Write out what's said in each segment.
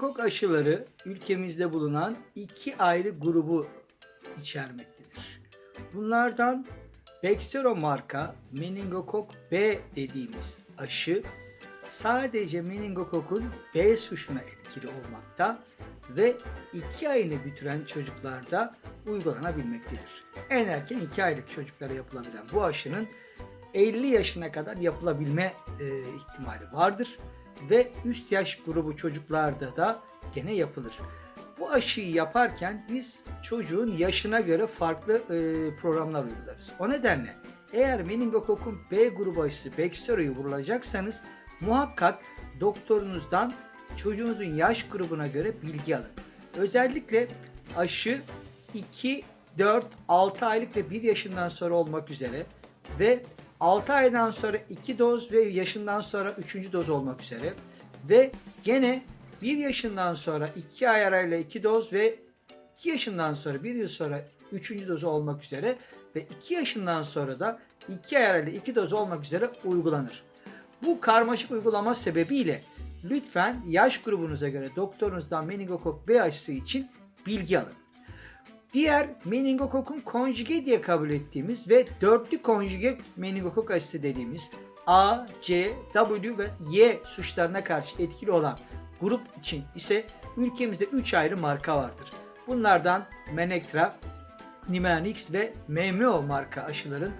Meningokok aşıları ülkemizde bulunan iki ayrı grubu içermektedir. Bunlardan Bexero marka meningokok B dediğimiz aşı sadece meningokokun B suşuna etkili olmakta ve 2 ayını bitiren çocuklarda uygulanabilmektedir. En erken 2 aylık çocuklara yapılabilen bu aşının 50 yaşına kadar yapılabilme e, ihtimali vardır ve üst yaş grubu çocuklarda da gene yapılır. Bu aşıyı yaparken biz çocuğun yaşına göre farklı e, programlar uygularız. O nedenle eğer meningokokun B grubu aşısı Bexero'yu vurulacaksanız muhakkak doktorunuzdan çocuğunuzun yaş grubuna göre bilgi alın. Özellikle aşı 2, 4, 6 aylık ve 1 yaşından sonra olmak üzere ve 6 aydan sonra 2 doz ve yaşından sonra 3. doz olmak üzere ve gene 1 yaşından sonra 2 ay arayla 2 doz ve 2 yaşından sonra 1 yıl sonra 3. dozu olmak üzere ve 2 yaşından sonra da 2 ay arayla 2 doz olmak üzere uygulanır. Bu karmaşık uygulama sebebiyle lütfen yaş grubunuza göre doktorunuzdan meningokok B aşısı için bilgi alın. Diğer meningokokun konjüge diye kabul ettiğimiz ve dörtlü konjüge meningokok aşısı dediğimiz A, C, W ve Y suçlarına karşı etkili olan grup için ise ülkemizde 3 ayrı marka vardır. Bunlardan Menektra, Nimanix ve MMO marka aşıların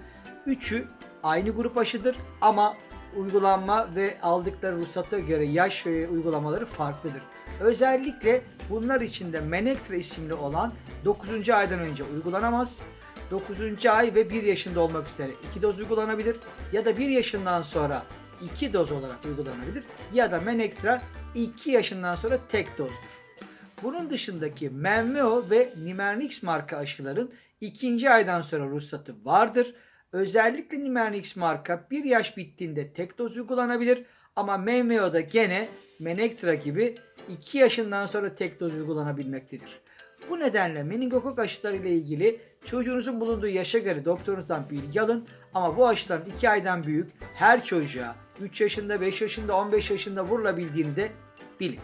üçü aynı grup aşıdır ama uygulanma ve aldıkları ruhsata göre yaş ve uygulamaları farklıdır. Özellikle bunlar içinde Menektra isimli olan 9. aydan önce uygulanamaz. 9. ay ve 1 yaşında olmak üzere 2 doz uygulanabilir ya da 1 yaşından sonra 2 doz olarak uygulanabilir ya da Menektra 2 yaşından sonra tek dozdur. Bunun dışındaki Menveo ve Nimernix marka aşıların ikinci aydan sonra ruhsatı vardır. Özellikle Nimernix marka bir yaş bittiğinde tek doz uygulanabilir ama Menveo'da gene Menektra gibi 2 yaşından sonra tek doz uygulanabilmektedir. Bu nedenle meningokok aşıları ile ilgili çocuğunuzun bulunduğu yaşa göre doktorunuzdan bilgi alın ama bu aşıların 2 aydan büyük her çocuğa 3 yaşında, 5 yaşında, 15 yaşında vurulabildiğini de bilin.